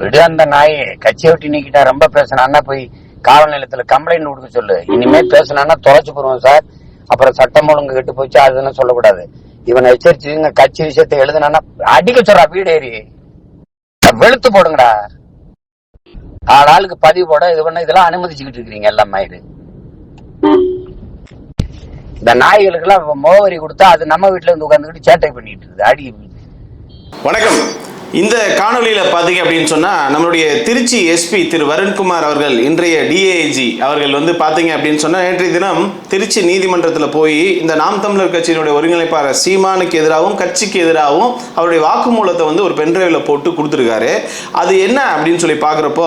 விடு அந்த நாய் கட்சியை விட்டு நீக்கிட்டா ரொம்ப பேசினான்னா போய் காவல் நிலையத்துல கம்ப்ளைண்ட் கொடுக்க சொல்லு. இனிமே பேசினான்னா தொலைச்சு போடுவோம் சார். அப்புறம் சட்டம் ஒழுங்கு கெட்டு போச்சு அதுன்னு சொல்லக்கூடாது. இவனை எச்சரிச்சுங்க கட்சி விஷயத்தை எழுதுனா அடிக்க சொல்றா வீடு ஏறி. வெளுத்து போடுங்கடா. ஆள் ஆளுக்கு பதிவு போட இது பண்ண இதெல்லாம் அனுமதிச்சுக்கிட்டு இருக்கிறீங்க எல்லாம் மயிறு இந்த நாய்களுக்கெல்லாம் மோவரி கொடுத்தா அது நம்ம வீட்டுல இருந்து உட்காந்துக்கிட்டு சேட்டை பண்ணிட்டு இருக்குது. அடி. வணக்கம். இந்த காணொளியில் பார்த்தீங்க அப்படின்னு சொன்னால் நம்மளுடைய திருச்சி எஸ்பி திரு வருண்குமார் அவர்கள் இன்றைய டிஏஜி அவர்கள் வந்து பார்த்தீங்க அப்படின்னு சொன்னால் நேற்றைய தினம் திருச்சி நீதிமன்றத்தில் போய் இந்த நாம் தமிழர் கட்சியினுடைய ஒருங்கிணைப்பாளர் சீமானுக்கு எதிராகவும் கட்சிக்கு எதிராகவும் அவருடைய வாக்குமூலத்தை வந்து ஒரு பென்ட்ரைவில் போட்டு கொடுத்துருக்காரு. அது என்ன அப்படின்னு சொல்லி பார்க்குறப்போ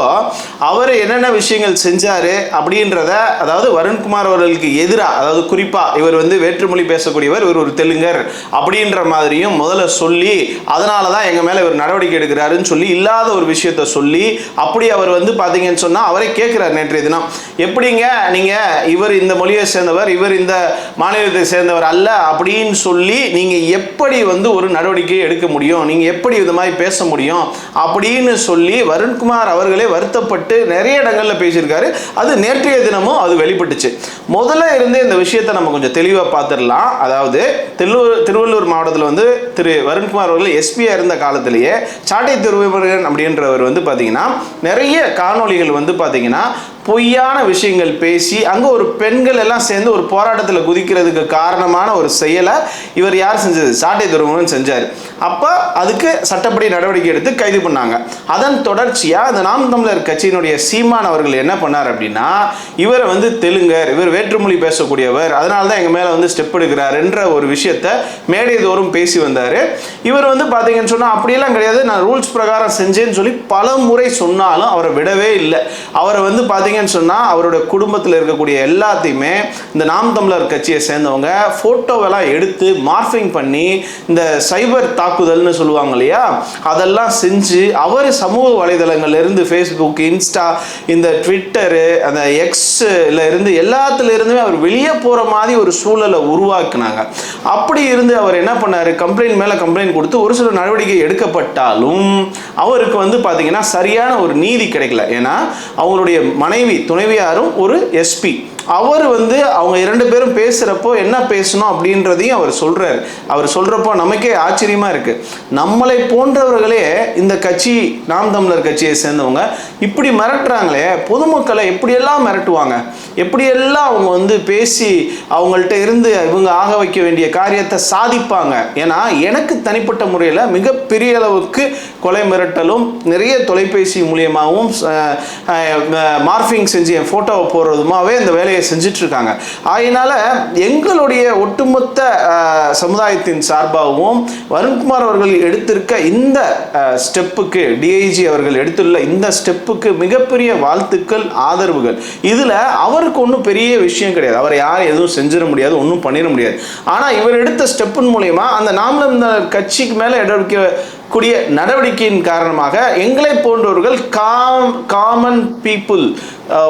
அவர் என்னென்ன விஷயங்கள் செஞ்சார் அப்படின்றத அதாவது வருண்குமார் அவர்களுக்கு எதிராக அதாவது குறிப்பாக இவர் வந்து வேற்றுமொழி பேசக்கூடியவர் இவர் ஒரு தெலுங்கர் அப்படின்ற மாதிரியும் முதல்ல சொல்லி அதனால தான் எங்கள் மேலே இவர் நடவடிக்கை நடவடிக்கை எடுக்கிறாருன்னு சொல்லி இல்லாத ஒரு விஷயத்த சொல்லி அப்படி அவர் வந்து பார்த்தீங்கன்னு சொன்னால் அவரே கேட்குறாரு நேற்றைய தினம். எப்படிங்க நீங்கள் இவர் இந்த மொழியை சேர்ந்தவர் இவர் இந்த மாநிலத்தை சேர்ந்தவர் அல்ல அப்படின்னு சொல்லி நீங்கள் எப்படி வந்து ஒரு நடவடிக்கை எடுக்க முடியும் நீங்கள் எப்படி இது மாதிரி பேச முடியும் அப்படின்னு சொல்லி வருண்குமார் அவர்களே வருத்தப்பட்டு நிறைய இடங்களில் பேசியிருக்காரு. அது நேற்றைய தினமும் அது வெளிப்பட்டுச்சு. முதல்ல இருந்தே இந்த விஷயத்தை நம்ம கொஞ்சம் தெளிவாக பார்த்துடலாம் அதாவது திருவள்ளூர் திருவள்ளூர் மாவட்டத்தில் வந்து திரு வருண்குமார் அவர்கள் எஸ்பியாக இருந்த காலத்திலேயே சாட்டை திருவிபரன் அப்படின்றவர் வந்து பார்த்தீங்கன்னா நிறைய காணொளிகள் வந்து பார்த்தீங்கன்னா பொய்யான விஷயங்கள் பேசி அங்கே ஒரு பெண்கள் எல்லாம் சேர்ந்து ஒரு போராட்டத்தில் குதிக்கிறதுக்கு காரணமான ஒரு செயலை இவர் யார் செஞ்சது? சாட்டை துருவன் செஞ்சார். அப்போ அதுக்கு சட்டப்படி நடவடிக்கை எடுத்து கைது பண்ணாங்க. அதன் தொடர்ச்சியாக அந்த நாம் தமிழர் கட்சியினுடைய சீமான் அவர்கள் என்ன பண்ணார் அப்படின்னா இவரை வந்து தெலுங்கர் இவர் வேற்றுமொழி பேசக்கூடியவர் அதனால தான் எங்கள் மேலே வந்து ஸ்டெப் எடுக்கிறாருன்ற ஒரு விஷயத்த மேடை தோறும் பேசி வந்தார். இவர் வந்து பார்த்தீங்கன்னு சொன்னால் அப்படியெல்லாம் கிடையாது நான் ரூல்ஸ் பிரகாரம் செஞ்சேன்னு சொல்லி பல முறை சொன்னாலும் அவரை விடவே இல்லை. அவரை வந்து பார்த்தீங்கன்னு சொன்னால் அவரோட குடும்பத்தில் இருக்கக்கூடிய எல்லாத்தையுமே இந்த நாம் தமிழர் கட்சியை சேர்ந்தவங்க ஃபோட்டோவெல்லாம் எடுத்து மார்ஃபிங் பண்ணி இந்த சைபர் தாக்குதல்னு சொல்லுவாங்க இல்லையா? அதெல்லாம் செஞ்சு அவர் சமூக வலைதளங்கள்ல இருந்து ஃபேஸ்புக் இன்ஸ்டா இந்த ட்விட்டரு அந்த எக்ஸ்ல இருந்து எல்லாத்துல இருந்துமே அவர் வெளியே போகிற மாதிரி ஒரு சூழலை உருவாக்குனாங்க. அப்படி இருந்து அவர் என்ன பண்ணாரு? கம்ப்ளைண்ட் மேலே கம்ப்ளைண்ட் கொடுத்து ஒரு சில நடவடிக்கை எடுக்கப்பட்டாலும் அவருக்கு வந்து பார்த்தீங்கன்னா சரியான ஒரு நீதி கிடைக்கல. ஏன்னா அவங்களுடைய மனைவி துணைவியாரும் ஒரு எஸ்பி அவர் வந்து அவங்க இரண்டு பேரும் பேசுகிறப்போ என்ன பேசணும் அப்படின்றதையும் அவர் சொல்கிறார் அவர் சொல்கிறப்போ நமக்கே ஆச்சரியமாக இருக்குது நம்மளை போன்றவர்களே இந்த கட்சி நாம் தமிழர் கட்சியை சேர்ந்தவங்க இப்படி மிரட்டுறாங்களே பொதுமக்களை எப்படியெல்லாம் மிரட்டுவாங்க? எப்படியெல்லாம் அவங்க வந்து பேசி அவங்கள்ட்ட இருந்து இவங்க ஆக வைக்க வேண்டிய காரியத்தை சாதிப்பாங்க? ஏன்னா எனக்கு தனிப்பட்ட முறையில் மிகப்பெரிய அளவுக்கு கொலை மிரட்டலும் நிறைய தொலைபேசி மூலியமாகவும் மார்ஃபிங் செஞ்சு என் ஃபோட்டோவை போடுறதுமாவே இந்த வேலையை செஞ்சுட்டு இருக்காங்க அதனால எங்களுடைய ஒட்டுமொத்த சமுதாயத்தின் சார்பாகவும் வருண்குமார் அவர்கள் எடுத்திருக்க இந்த ஸ்டெப்புக்கு டிஐஜி அவர்கள் எடுத்துள்ள இந்த ஸ்டெப்புக்கு மிகப்பெரிய வாழ்த்துக்கள் ஆதரவுகள். இதில் அவருக்கு ஒன்றும் பெரிய விஷயம் கிடையாது. அவர் யாரும் எதுவும் செஞ்சிட முடியாது ஒன்றும் பண்ணிட முடியாது. ஆனால் இவர் எடுத்த ஸ்டெப்பின் மூலயமா அந்த நாமளம் கட்சிக்கு மேலே நடவடிக்கை கூடிய நடவடிக்கையின் காரணமாக எங்களை போன்றவர்கள் காம் காமன் பீப்புள்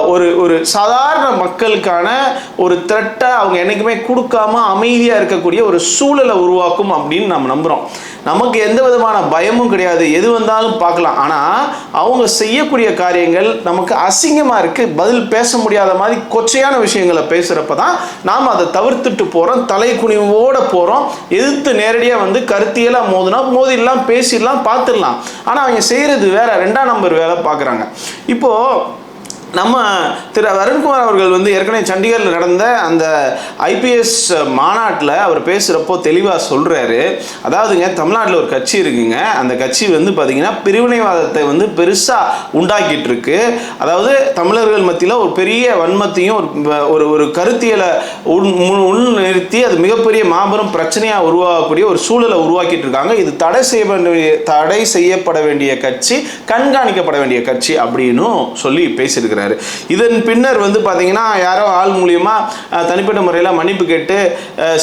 ஒரு ஒரு சாதாரண மக்களுக்கான ஒரு த்ரெட்டை அவங்க என்றைக்குமே கொடுக்காம அமைதியாக இருக்கக்கூடிய ஒரு சூழலை உருவாக்கும் அப்படின்னு நம்ம நம்புகிறோம் நமக்கு எந்த விதமான பயமும் கிடையாது. எது வந்தாலும் பார்க்கலாம். ஆனால் அவங்க செய்யக்கூடிய காரியங்கள் நமக்கு அசிங்கமாக இருக்குது பதில் பேச முடியாத மாதிரி கொச்சையான விஷயங்களை பேசுகிறப்ப தான் நாம் அதை தவிர்த்துட்டு போகிறோம் தலை குனிவோடு போகிறோம் எதிர்த்து நேரடியாக வந்து கருத்தியெல்லாம் மோதினா மோதிடலாம் பேசிடலாம் பார்த்துடலாம். ஆனால் அவங்க செய்கிறது வேற. ரெண்டாம் நம்பர் வேலை பார்க்குறாங்க. இப்போது நம்ம திரு வருண்குமார் அவர்கள் வந்து ஏற்கனவே சண்டிகரில் நடந்த அந்த ஐபிஎஸ் மாநாட்டில் அவர் பேசுகிறப்போ தெளிவாக சொல்கிறாரு அதாவதுங்க தமிழ்நாட்டில் ஒரு கட்சி இருக்குங்க. அந்த கட்சி வந்து பார்த்திங்கன்னா பிரிவினைவாதத்தை வந்து பெருசாக உண்டாக்கிட்டு இருக்கு அதாவது தமிழர்கள் மத்தியில் ஒரு பெரிய வன்மத்தையும் ஒரு ஒரு ஒரு கருத்தியலை உள் நிறுத்தி அது மிகப்பெரிய மாபெரும் பிரச்சனையாக உருவாகக்கூடிய ஒரு சூழலை உருவாக்கிட்டு இருக்காங்க இது தடை செய்ய வேண்டிய தடை செய்யப்பட வேண்டிய கட்சி கண்காணிக்கப்பட வேண்டிய கட்சி அப்படின்னும் சொல்லி பேசியிருக்கிறார். பேசினார் இதன் பின்னர் வந்து பார்த்தீங்கன்னா யாரோ ஆள் மூலியமாக தனிப்பட்ட முறையில் மன்னிப்பு கேட்டு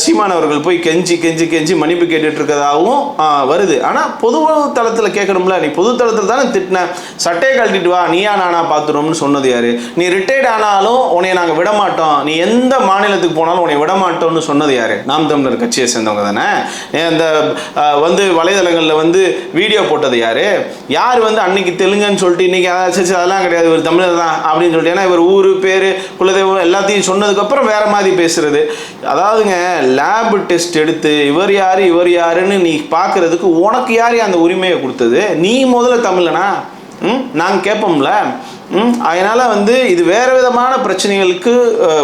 சீமான் அவர்கள் போய் கெஞ்சி கெஞ்சி கெஞ்சி மன்னிப்பு கேட்டுட்டு இருக்கதாகவும் வருது. ஆனால் பொது தளத்தில் கேட்கணும்ல நீ பொது தளத்தில் தானே திட்டின. சட்டையை கழட்டிட்டு வா நீயா நானா பார்த்துருவோம்னு சொன்னது யாரு? நீ ரிட்டையர்ட் ஆனாலும் உன்னை நாங்கள் விட மாட்டோம் நீ எந்த மாநிலத்துக்கு போனாலும் உன்னை விட மாட்டோம்னு சொன்னது யாரு? நாம் தமிழர் கட்சியை சேர்ந்தவங்க தானே? அந்த இந்த வந்து வலைதளங்களில் வந்து வீடியோ போட்டது யாரு? யார் வந்து அன்னைக்கு தெலுங்குன்னு சொல்லிட்டு இன்னைக்கு அதான் அதெல்லாம் கிடையாது. ஒரு தமிழர் தான். அப்படின்னு சொல்லிட்டு. ஏன்னா இவர் ஊர் பேர் குலதெய்வம் எல்லாத்தையும் சொன்னதுக்கப்புறம் வேறு மாதிரி பேசுகிறது அதாவதுங்க லேப் டெஸ்ட் எடுத்து இவர் யார் இவர் யாருன்னு நீ பார்க்கறதுக்கு உனக்கு யார் அந்த உரிமையை கொடுத்தது? நீ முதல்ல தமிழனா? ம்? நாங்கள் கேட்போம்ல அதனால் வந்து இது வேறு விதமான பிரச்சனைகளுக்கு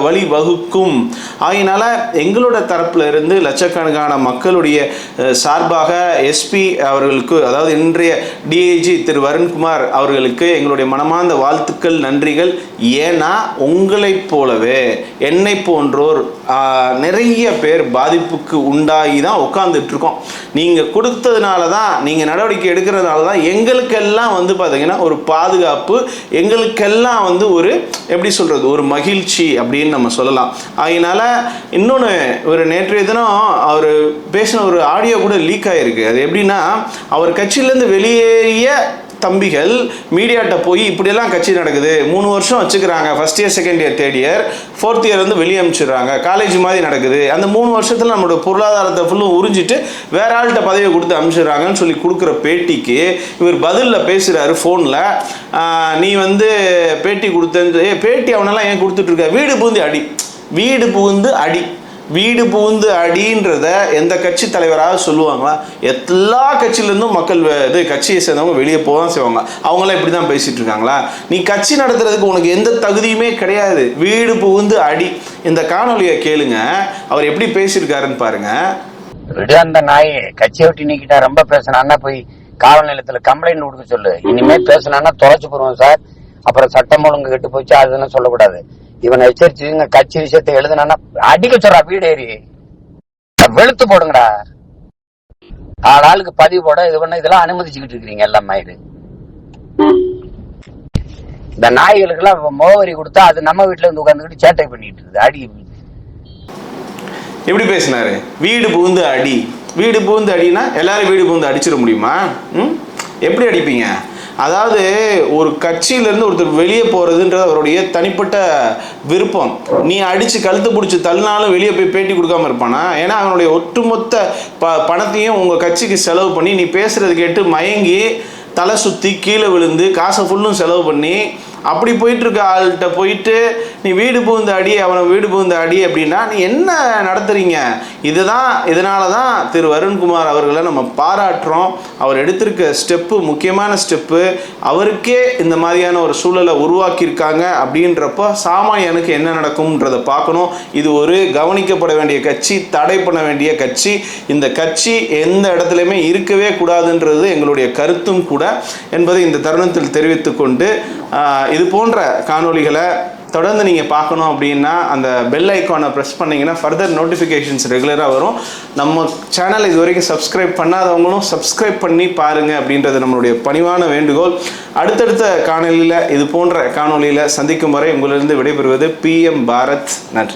வழி வகுக்கும். அதனால் எங்களோட தரப்பில் இருந்து லட்சக்கணக்கான மக்களுடைய சார்பாக எஸ்பி அவர்களுக்கு அதாவது இன்றைய டிஐஜி திரு வருண்குமார் அவர்களுக்கு எங்களுடைய மனமார்ந்த வாழ்த்துக்கள் நன்றிகள். ஏன்னா உங்களைப் போலவே என்னை போன்றோர் நிறைய பேர் பாதிப்புக்கு உண்டாகி தான் உட்காந்துட்ருக்கோம் நீங்கள் கொடுத்ததுனால தான் நீங்கள் நடவடிக்கை எடுக்கிறதுனால தான் எங்களுக்கெல்லாம் வந்து பார்த்திங்கன்னா ஒரு பாதுகாப்பு எங்களுக்கெல்லாம் வந்து ஒரு எப்படி சொல்கிறது ஒரு மகிழ்ச்சி அப்படின்னு நம்ம சொல்லலாம். அதனால இன்னொன்று ஒரு நேற்றைய தினம் அவர் பேசின ஒரு ஆடியோ கூட லீக் ஆகிருக்கு அது எப்படின்னா அவர் கட்சியிலேருந்து வெளியேறிய தம்பிகள் மீடியாட்ட போய் இப்படியெல்லாம் கட்சி நடக்குது. மூணு வருஷம் வச்சுக்கிறாங்க. First year second year third year fourth year வந்து வெளியே அனுப்பிச்சிடுறாங்க காலேஜ் மாதிரி நடக்குது. அந்த மூணு வருஷத்தில் நம்மளோட பொருளாதாரத்தை ஃபுல்லும் உறிஞ்சிட்டு வேற ஆள்கிட்ட பதவியை கொடுத்து அனுப்பிச்சிடுறாங்கன்னு சொல்லி கொடுக்குற பேட்டிக்கு இவர் பதிலில் பேசுகிறாரு ஃபோனில் நீ வந்து பேட்டி கொடுத்தேன்னு ஏ பேட்டி அவனெல்லாம் ஏன் கொடுத்துட்ருக்க வீடு பூந்து அடி. வீடு புகுந்து அடி. வீடு புகுந்து அடின்றத எந்த கட்சி தலைவராக சொல்லுவாங்களா? எல்லா கட்சியிலேருந்தும் மக்கள் இது கட்சியை சேர்ந்தவங்க வெளியே போக தான் செய்வாங்க. அவங்களாம் இப்படி தான் பேசிட்டு இருக்காங்களா? நீ கட்சி நடத்துறதுக்கு உனக்கு எந்த தகுதியுமே கிடையாது. வீடு புகுந்து அடி. இந்த காணொலியை கேளுங்க. அவர் எப்படி பேசியிருக்காருன்னு பாருங்க. அந்த நாய் கட்சியை விட்டு நீக்கிட்டா ரொம்ப பேசினான்னா போய் காவல் நிலையத்தில் கம்ப்ளைண்ட் கொடுக்க சொல்லு. இனிமேல் பேசினான்னா தொலைச்சு போடுவோம் சார். அப்புறம் சட்டம் ஒழுங்கு கெட்டு போச்சு அதுன்னு சொல்லக்கூடாது. இவனை எச்சரிச்சுங்க கட்சி விஷயத்தை எழுதுனா அடிக்க சொல்றா வீடு ஏறி. வெளுத்து போடுங்கடா. ஆள் ஆளுக்கு பதிவு போட இது பண்ண இதெல்லாம் அனுமதிச்சுக்கிட்டு இருக்கிறீங்க எல்லாம் மயிறு இந்த நாய்களுக்கு எல்லாம் மோவரி கொடுத்தா அது நம்ம வீட்டுல இருந்து உட்காந்துக்கிட்டு சேட்டை பண்ணிட்டு இருக்குது அடி. எப்படி பேசினாரு? வீடு புகுந்து அடி. வீடு புகுந்து அடினா எல்லாரும் வீடு புகுந்து அடிச்சிட முடியுமா? எப்படி அடிப்பீங்க? அதாவது ஒரு கட்சியிலேருந்து ஒருத்தர் வெளியே போகிறதுன்றது அவருடைய தனிப்பட்ட விருப்பம். நீ அடித்து கழுத்து பிடிச்சி தள்ளினாலும் வெளியே போய் பேட்டி கொடுக்காம இருப்பானா? ஏன்னா அவனுடைய ஒட்டுமொத்த ப பணத்தையும் உங்கள் கட்சிக்கு செலவு பண்ணி நீ பேசுகிறது கேட்டு மயங்கி தலை சுற்றி கீழே விழுந்து காசை ஃபுல்லும் செலவு பண்ணி அப்படி போயிட்டு இருக்க ஆள்கிட்ட போயிட்டு நீ வீடு புகுந்த அடி அவனை வீடு புகுந்த அடி அப்படின்னா நீ என்ன நடத்துறீங்க? இதுதான் இதனால தான் திரு வருண்குமார் அவர்களை நம்ம பாராட்டுறோம். அவர் எடுத்திருக்க ஸ்டெப்பு முக்கியமான ஸ்டெப்பு அவருக்கே இந்த மாதிரியான ஒரு சூழலை உருவாக்கியிருக்காங்க அப்படின்றப்போ சாமானியனுக்கு என்ன நடக்கும்ன்றதை பார்க்கணும். இது ஒரு கவனிக்கப்பட வேண்டிய கட்சி தடை பண்ண வேண்டிய கட்சி. இந்த கட்சி எந்த இடத்துலையுமே இருக்கவே கூடாதுன்றது எங்களுடைய கருத்தும் கூட என்பதை இந்த தருணத்தில் தெரிவித்துக்கொண்டு இது போன்ற காணொளிகளை தொடர்ந்து நீங்கள் பார்க்கணும் அப்படின்னா அந்த பெல் ஐக்கானை ப்ரெஸ் பண்ணிங்கன்னா ஃபர்தர் நோட்டிஃபிகேஷன்ஸ் ரெகுலராக வரும். நம்ம சேனல் இது வரைக்கும் சப்ஸ்கிரைப் பண்ணாதவங்களும் சப்ஸ்கிரைப் பண்ணி பாருங்கள் அப்படின்றது நம்மளுடைய பணிவான வேண்டுகோள். அடுத்தடுத்த காணொளியில் இது போன்ற காணொளியில் சந்திக்கும் வரை உங்களிலிருந்து விடைபெறுவது பிஎம் பாரத் நன்றி.